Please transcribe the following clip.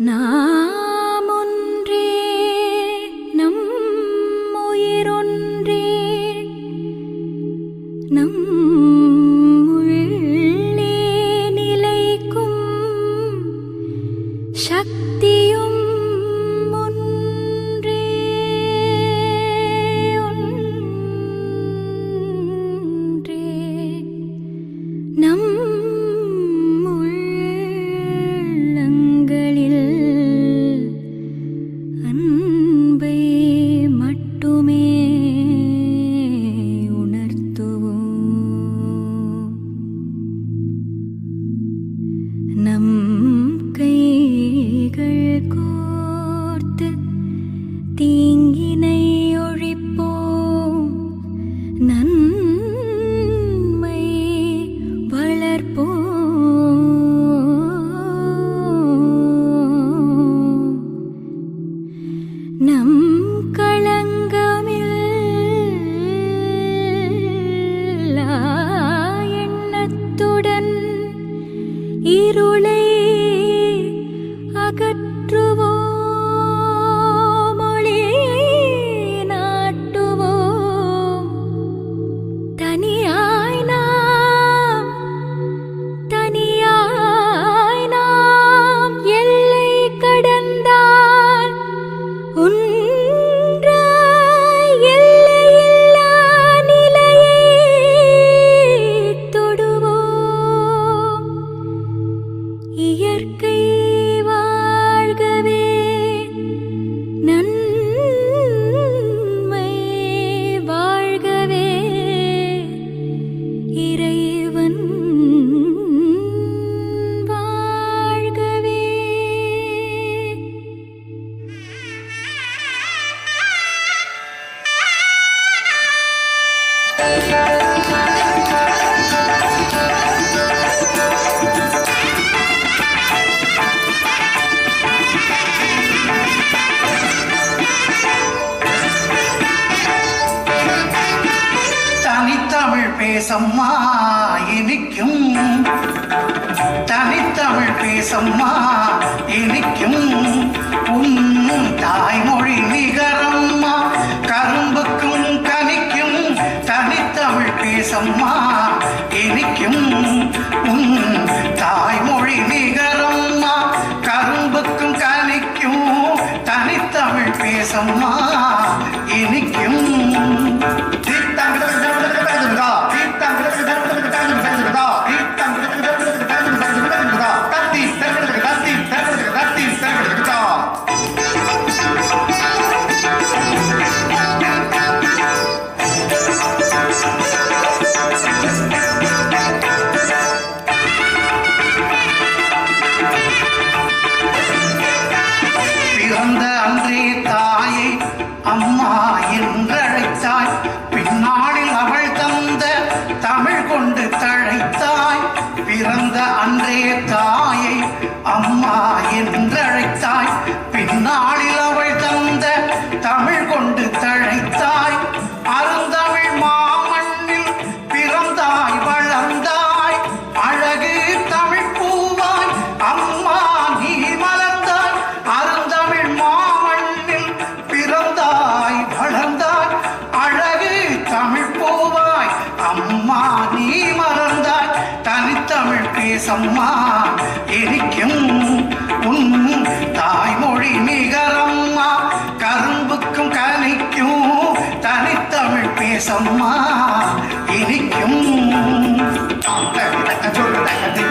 না இருளை அகற்ற பேசம்மா இனிக்கும். தனித்தமிழ் பேசம்மா இனிக்கும். உன் தாய்மொழி நிகரம்மா கரும்புக்கும் கனிக்கும். தனித்தமிழ் பேசம்மா இனிக்கும். உன் தாய்மொழி நிகரம்மா கரும்புக்கும் கனிக்கும். தனித்தமிழ் பேசம்மா இனிக்கும். தேசம்மா எரிக்கும் உன் தாய்மொழி நிகரம்மா. கரும்புக்கும் கனிக்கும் தனித்தமிழ் பேசம்மா. இனிக்கும் சொல்ல